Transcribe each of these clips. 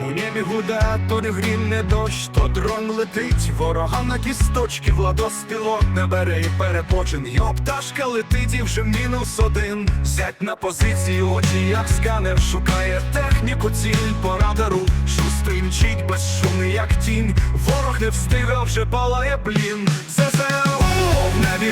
У небі гуде, то не грім, не дощ, то дрон летить, ворогам на кісточки, владоспілок не бере і перепочин. Йо, пташка летить і вже мінус один. Зять на позиції, очі, як сканер, шукає техніку, ціль по радару. Шустрий мчить безшумний, як тінь. Ворог не встиг, а вже палає плін. ЗСУ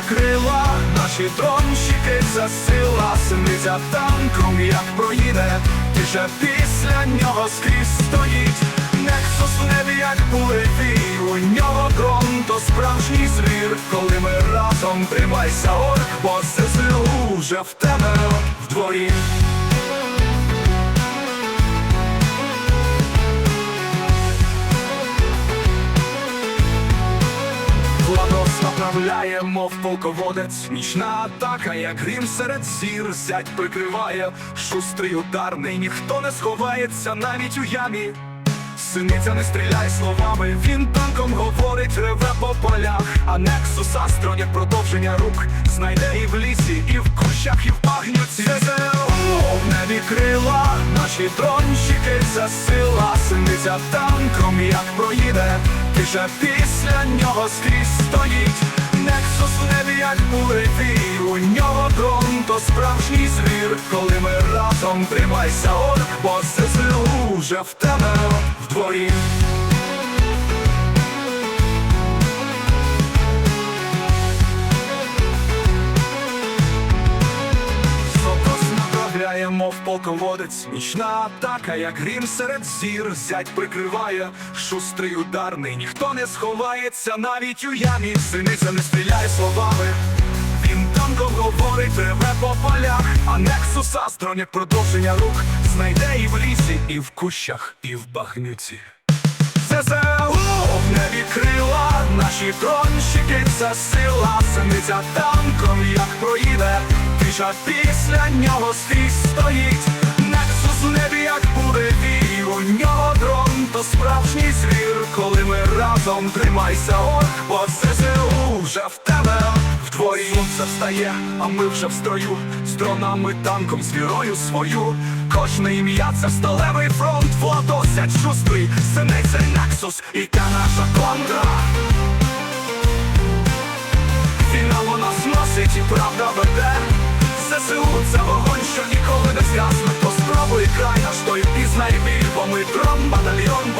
в крила, наші дронщики засила Сниця танком, як проїде, ти же після нього скрізь стоїть. Нексус в небі, як буревій, у нього дрон, то справжній звір, коли ми разом тримайся, орк, бо ЗСУ вже в тебе в дворі. Владос мов полководець, нічна атака, як грім серед зір, зять прикриває, шустрий ударний, ніхто не сховається навіть у ямі. Синиця не стріляй словами, він танком говорить, реве по полях, а Нексус Астрон, як продовження рук, знайде і в лісі, і в кущах, і в пагнюці. ЗСУ в небі крила, наші дронщики це сила, синиця танком, як проїде, ти після нього скрізь стоїть. Нексус небі, як буревій, у нього дрон, то справжній звір, коли ми разом тримайся, орк, бо ЗСУ вже в тебе в дворі. Мов полководець, нічна атака, як грім серед зір, зять прикриває, шустрий ударний, ніхто не сховається навіть у ямі, синиця не стріляє словами. Він танком говорить, реве по полях, а Нексус Астрон, як продовження рук, знайде і в лісі, і в кущах, і в багнюці. ЗСУ в небі крила, наші тронщики це сила, синиця танком, як проїде, тиша після нього скрізь стоїть. Нексус небі, як буде вій, у нього дрон, то справжній звір, коли ми разом тримайся, орк, бо ЗСУ вже в тебе в дворі Сонце встає, а ми вже в строю, з дронами, танком, з вірою свою. Кожне ім'я це сталевий фронт, Владосять шустрий, синиця Нексус і та наша кондра. Ми дрон, батальйон,